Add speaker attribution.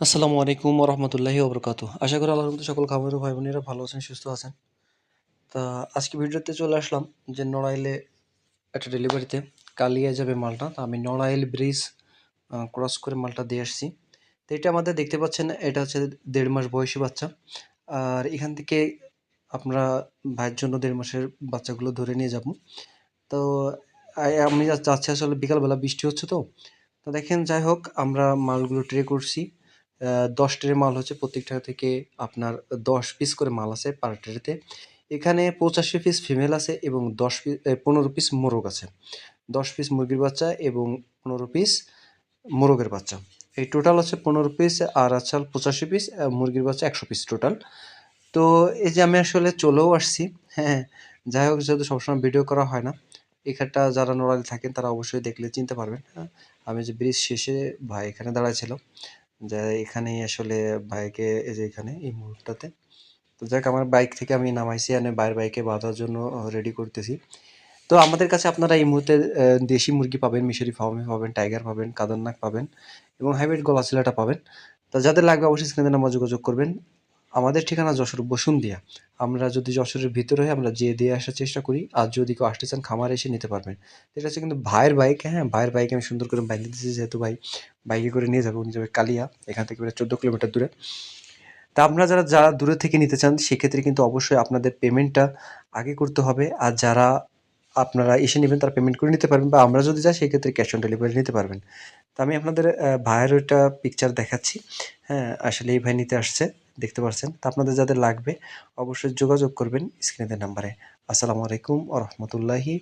Speaker 1: আসসালামু আলাইকুম রহমতুল্লাহি ওবরকাত আশা করি আল্লাহর মধ্যে সকল খাবার ভাই বোনেরা ভালো আছেন, সুস্থ আছেন। তা আজকে ভিডিওতে চলে আসলাম যে নড়াইলে একটা ডেলিভারিতে কালিয়া যাবে মালটা। তা আমি নড়াইল ব্রিজ ক্রস করে মালটা দিয়ে আসছি। তো এটা আমাদের দেখতে পাচ্ছেন, এটা হচ্ছে দেড় মাস বয়সী বাচ্চা। আর এখান থেকে আপনারা ভাইয়ের জন্য দেড় মাসের বাচ্চাগুলো ধরে নিয়ে যাব। তো আমি যাচ্ছি আসলে বিকালবেলা, বৃষ্টি হচ্ছে তো। তো দেখেন, যাই হোক, আমরা মালগুলো ট্রে করছি। দশ ট্রে মাল হচ্ছে প্রত্যেকটা থেকে আপনার দশ পিস করে মাল আছে পার ট্রেতে। এখানে পঁচাশি পিস ফিমেল আছে এবং দশ পিস পনেরো পিস মোরগ আছে। দশ পিস মুরগির বাচ্চা এবং পনেরো পিস মোরগের বাচ্চা। এই টোটাল হচ্ছে পনেরো পিস আর আছে পঁচাশি পিস মুরগির বাচ্চা একশো পিস টোটাল তো এই যে আমি আসলে চলেও আসছি হ্যাঁ যাই হোক, যেহেতু সবসময় ভিডিও করা হয় না এখানটা যারা নোড়ালি থাকেন তারা অবশ্যই দেখলে চিনতে পারবেন। হ্যাঁ আমি যে ব্রিজ শেষে ভাই এখানে দাঁড়ায় ছিল যে এখানেই আসলে বাইকে এই যে এখানে এই মুহূর্তটাতে। তো যাক, আমার বাইক থেকে আমি নামাইছি এনে বাইরের বাইকে বাঁধার জন্য রেডি করতেছি। তো আমাদের কাছে আপনারা এই মুহূর্তে দেশি মুরগি পাবেন, মিশরি ফার্মে পাবেন, টাইগার পাবেন কাদরনাক পাবেন এবং হাইব্রিড গলা সিলাটা পাবেন। তো যাদের লাগবে অবশ্যই স্ক্রিনে নাম্বার যোগাযোগ করবেন। আমাদের ঠিকানা যশোর বসুন্দিয়া আমরা যদি যশোরের ভিতরে হই আমরা যেয়ে দিয়ে আসার চেষ্টা করি, আর যদি কেউ আসতে চান খামার এসে নিতে পারবেন। এটা হচ্ছে কিন্তু ভাইয়ের বাইক হ্যাঁ? ভাইয়ের বাইক আমি সুন্দর করে বাইক দিতেছি যেহেতু ভাই বাইকে করে নিয়ে যাব, উনি যাবে কালিয়া, এখান থেকে প্রায় চোদ্দ কিলোমিটার দূরে। তা আপনারা যারা যারা দূরে থেকে নিতে চান, সেক্ষেত্রে কিন্তু অবশ্যই আপনাদের পেমেন্টটা আগে করতে হবে। আর যারা আপনারা এসে নেবেন, তারা পেমেন্ট করে নিতে পারবেন, বা আমরা যদি যাই, সেক্ষেত্রে ক্যাশ অন ডেলিভারি নিতে পারবেন। তা আমি আপনাদের ভাইয়ের ওইটা পিকচার দেখাচ্ছি। হ্যাঁ আসলে এই ভাই নিতে আসছে। দেখতে পাচ্ছেন তা আপনাদের যাদের লাগবে, অবশ্যই যোগাযোগ করবেন স্ক্রিনের নাম্বারে। আসসালামু আলাইকুম ও রহমতুল্লাহি